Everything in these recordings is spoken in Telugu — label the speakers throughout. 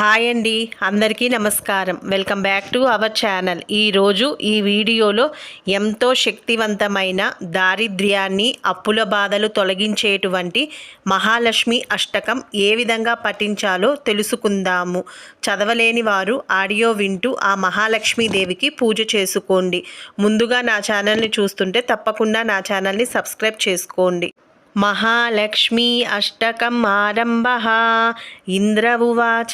Speaker 1: హాయ్ అండి అందరికీ నమస్కారం. Welcome back to our channel. ఈరోజు ఈ వీడియోలో ఎంతో శక్తివంతమైన దారిద్ర్యాన్ని అప్పుల బాధలు తొలగించేటువంటి మహాలక్ష్మి అష్టకం ఏ విధంగా పఠించాలో తెలుసుకుందాము. చదవలేని వారు ఆడియో వింటూ ఆ మహాలక్ష్మీదేవికి పూజ చేసుకోండి. ముందుగా నా ఛానల్ని చూస్తుంటే తప్పకుండా నా ఛానల్ని సబ్స్క్రైబ్ చేసుకోండి. महालक्ष्मी अष्टकम् आरम्भः इन्द्र उवाच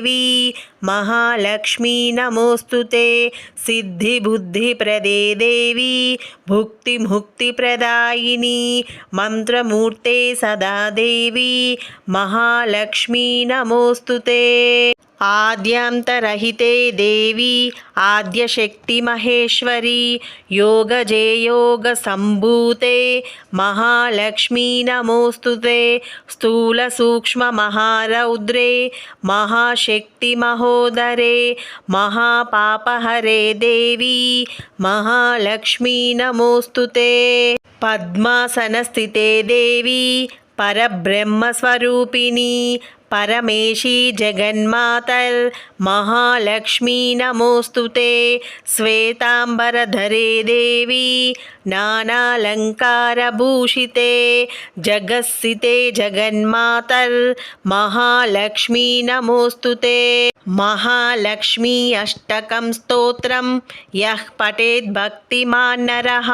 Speaker 1: baby. మహాలక్ష్మీ నమోస్తు తే. సిద్ధిబుద్ధిప్రదే దేవి. భుక్తిముక్తిప్రదాయిని మంత్రమూర్తే సదా దేవి. మహాలక్ష్మీ నమోస్తు తే. ఆద్యాంతరహితే దేవి. ఆద్యశక్తి మహేశ్వరి. యోగజేయోగ సంభూతే. మహాలక్ష్మీ నమోస్తుతే స్థూల సూక్ష్మ మహారౌద్రే. మహాశక్తి మహో महाशक्तिमहोदरे महापापहरे देवी महालक्ष्मी नमोऽस्तु ते पद्मासनस्थिते देवी परब्रह्मस्वरूपिणी పరమేశీ జగన్మాతర్మహాలక్ష్మీ నమోస్తు తే. శ్వేతాంబరధరే దేవి నానాలంకారభూషితే. జగస్సితే జగన్మాతర్మహాలక్ష్మీ నమోస్తు తే. మహాలక్ష్మీ అష్టకం స్తోత్రం యః పఠేద్ భక్తిమాన్నరః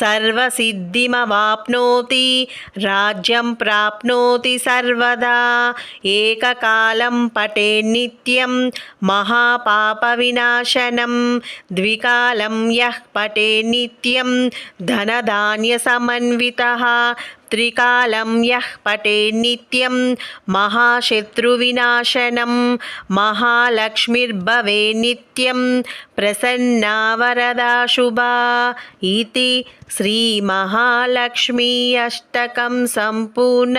Speaker 1: సర్వసిద్ధిమవాప్నోతి రాజ్యం ప్రాప్నోతి సర్వదా. ఏకకాలం పటే నిత్యం మహాపాపవినాశనం. ద్వికాలం యః పటే నిత్యం ధనధాన్యసమన్విత. త్రికాలం యః పటే నిత్యం మహాశత్రువినాశనం. మహాలక్ష్మిర్భవే నిత్యం ప్రసన్నా వరదా శుభా ఇది శ్రీమహాలక్ష్మీ అష్టకం సంపూర్ణ.